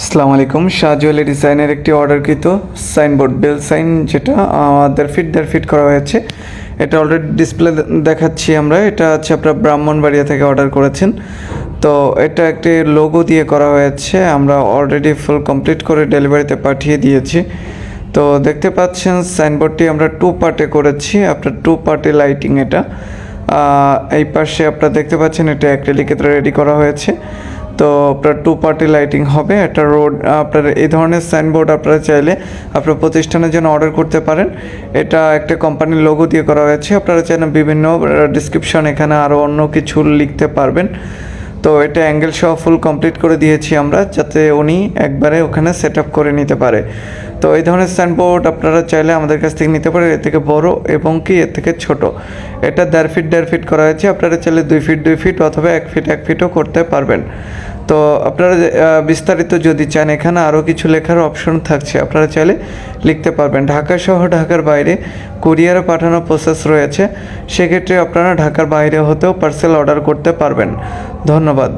আসসালামু আলাইকুম। শাহ জুয়েলারি ডিজাইনের একটি অর্ডারকৃত সাইনবোর্ড বেল সাইন যেটা আমাদের ফিট দেড় ফিট করা হয়েছে। এটা অলরেডি ডিসপ্লে দেখাচ্ছি আমরা। এটা হচ্ছে আপনার ব্রাহ্মণবাড়িয়া থেকে অর্ডার করেছেন। তো এটা একটি লোগো দিয়ে করা হয়েছে। আমরা অলরেডি ফুল কমপ্লিট করে ডেলিভারিতে পাঠিয়ে দিয়েছি। তো দেখতে পাচ্ছেন সাইনবোর্ডটি আমরা টু পার্টে করেছি। আপনার টু পার্টে লাইটিং এটা। এই পাশে আপনারা দেখতে পাচ্ছেন এটা অ্যাক্রেলিকে রেডি করা হয়েছে। তো আপনার টু পার্টি লাইটিং হবে, একটা রোড আপনার এই ধরনের সাইনবোর্ড আপনারা চাইলে আপনার প্রতিষ্ঠানের জন্য অর্ডার করতে পারেন। এটা একটা কোম্পানির লোগো দিয়ে করা হয়েছে, আপনারা চাইলে বিভিন্ন ডিসক্রিপশন এখানে আরও অন্য কিছু লিখতে পারবেন। তো এটা অ্যাঙ্গেল সহ ফুল কমপ্লিট করে দিয়েছি আমরা, যাতে উনি একবারে ওখানে সেট আপ করে নিতে পারে। তো এই ধরনের সাইনবোর্ড আপনারা চাইলে আমাদের কাছ থেকে নিতে পারেন, এর থেকে বড় এবং কি এর থেকে ছোট। এটা দেড় ফিট দেড় ফিট করা হয়েছে, আপনারা চাইলে দুই ফিট দুই ফিট অথবা এক ফিট এক ফিটও করতে পারবেন। তো আপনারা বিস্তারিত যদি চান, এখানে আরও কিছু লেখার অপশন থাকছে। আপনারা চাইলে লিখতে পারবেন। ঢাকা সহ ঢাকার বাইরে কুরিয়ারে পাঠানোর প্রসেস রয়েছে। সেক্ষেত্রে আপনারা ঢাকার বাইরে হতেও পার্সেল অর্ডার করতে পারবেন। ধন্যবাদ।